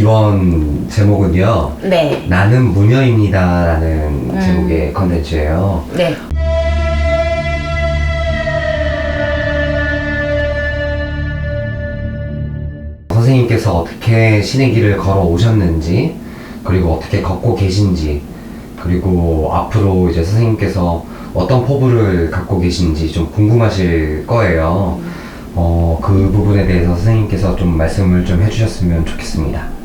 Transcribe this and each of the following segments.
이번 제목은요. 네. 나는 무녀입니다라는 음. 제목의 컨텐츠예요. 네. 선생님께서 어떻게 신의 길을 걸어 오셨는지, 그리고 어떻게 걷고 계신지, 그리고 앞으로 이제 선생님께서 어떤 포부를 갖고 계신지 좀 궁금하실 거예요. 어, 그 부분에 대해서 선생님께서 좀 말씀을 좀 해주셨으면 좋겠습니다.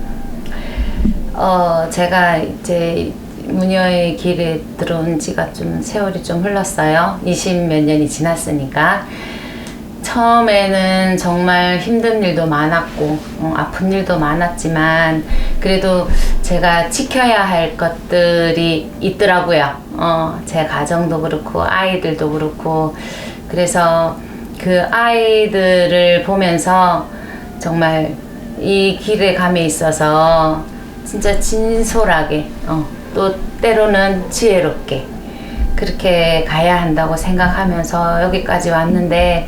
어, 제가 이제 무녀의 길에 들어온 지가 좀 세월이 좀 흘렀어요. 20 몇 년이 지났으니까. 처음에는 정말 힘든 일도 많았고, 어, 아픈 일도 많았지만, 그래도 제가 지켜야 할 것들이 있더라고요. 어, 제 가정도 그렇고, 아이들도 그렇고. 그래서 그 아이들을 보면서 정말 이 길에 감에 있어서 진짜 진솔하게, 어, 또 때로는 지혜롭게 그렇게 가야 한다고 생각하면서 여기까지 왔는데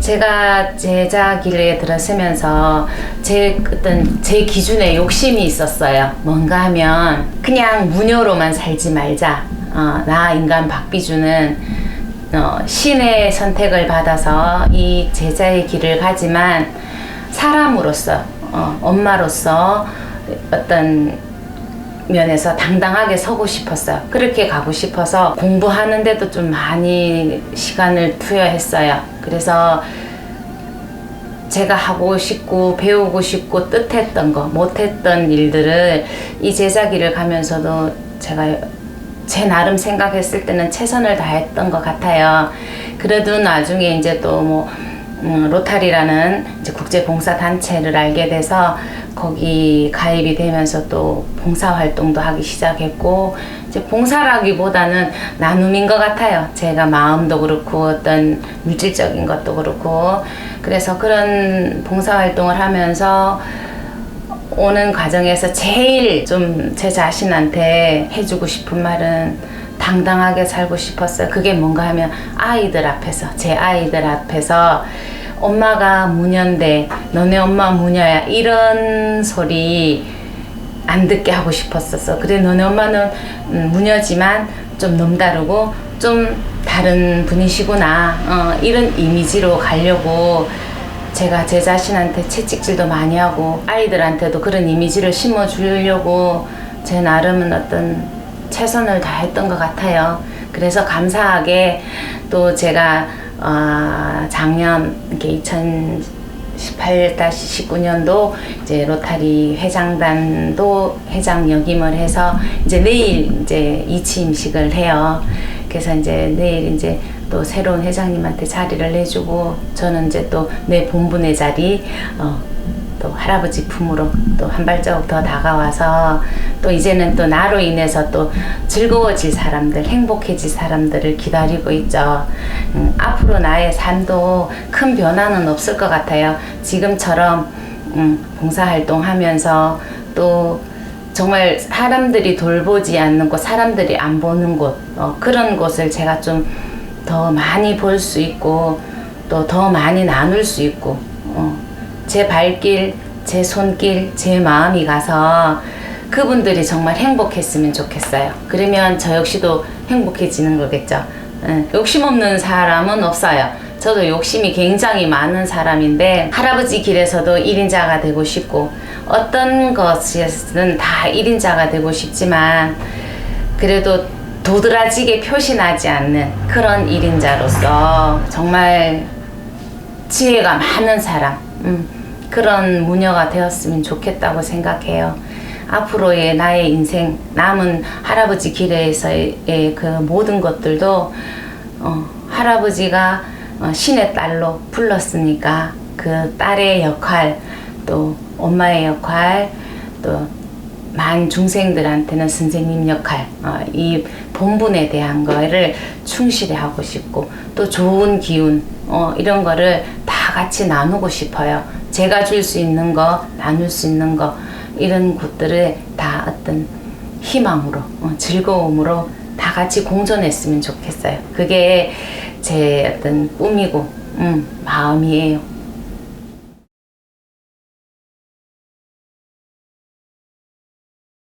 제가 제자 길에 들어서면서 제 어떤 제 기준에 욕심이 있었어요. 뭔가 하면 그냥 무녀로만 살지 말자. 어, 나 인간 박비주는 어, 신의 선택을 받아서 이 제자의 길을 가지만 사람으로서 어, 엄마로서 어떤 면에서 당당하게 서고 싶었어요. 그렇게 가고 싶어서 공부하는데도 좀 많이 시간을 투여했어요. 그래서 제가 하고 싶고 배우고 싶고 뜻했던 거, 못했던 일들을 이 제자기를 가면서도 제가 제 나름 생각했을 때는 최선을 다했던 것 같아요. 그래도 나중에 이제 또뭐 음, 로타리라는 이제 국제 봉사 단체를 알게 돼서 거기 가입이 되면서 또 봉사 활동도 하기 시작했고 이제 봉사라기보다는 나눔인 것 같아요. 제가 마음도 그렇고 어떤 물질적인 것도 그렇고 그래서 그런 봉사 활동을 하면서 오는 과정에서 제일 좀 제 자신한테 해주고 싶은 말은 당당하게 살고 싶었어요. 그게 뭔가 하면 아이들 앞에서, 제 아이들 앞에서 엄마가 무녀인데 너네 엄마 무녀야. 이런 소리 안 듣게 하고 싶었었어. 그래, 너네 엄마는 음, 무녀지만 좀 넘다르고 좀 다른 분이시구나. 어, 이런 이미지로 가려고 제가 제 자신한테 채찍질도 많이 하고 아이들한테도 그런 이미지를 심어주려고 제 나름은 어떤 최선을 다했던 것 같아요. 그래서 감사하게 또 제가 어, 작년 이렇게 2018-19년도 이제 로타리 회장단도 회장 역임을 해서 이제 내일 이제 이치 임식을 해요. 그래서 이제 내일 이제 또 새로운 회장님한테 자리를 내주고 저는 이제 또 내 본분의 자리 어, 또 할아버지 품으로 또 한 발자국 더 다가와서 또 이제는 또 나로 인해서 또 즐거워질 사람들, 행복해질 사람들을 기다리고 있죠. 음, 앞으로 나의 삶도 큰 변화는 없을 것 같아요. 지금처럼 음, 봉사활동 하면서 또 정말 사람들이 돌보지 않는 곳, 사람들이 안 보는 곳, 어, 그런 곳을 제가 좀 더 많이 볼 수 있고 또 더 많이 나눌 수 있고 어, 제 발길, 제 손길, 제 마음이 가서 그분들이 정말 행복했으면 좋겠어요. 그러면 저 역시도 행복해지는 거겠죠. 응, 욕심 없는 사람은 없어요. 저도 욕심이 굉장히 많은 사람인데 할아버지 길에서도 1인자가 되고 싶고 어떤 것이든 다 1인자가 되고 싶지만 그래도 도드라지게 표시나지 않는 그런 1인자로서 정말 지혜가 많은 사람, 음, 그런 무녀가 되었으면 좋겠다고 생각해요. 앞으로의 나의 인생, 남은 할아버지 길에서의 그 모든 것들도 어, 할아버지가 어, 신의 딸로 불렀으니까 그 딸의 역할, 또 엄마의 역할, 또 만 중생들한테는 선생님 역할, 어, 이 본분에 대한 거를 충실히 하고 싶고 또 좋은 기운 어, 이런 거를 다 같이 나누고 싶어요. 제가 줄 수 있는 거, 나눌 수 있는 거 이런 것들을 다 어떤 희망으로, 어, 즐거움으로 다 같이 공존했으면 좋겠어요. 그게 제 어떤 꿈이고 음, 마음이에요.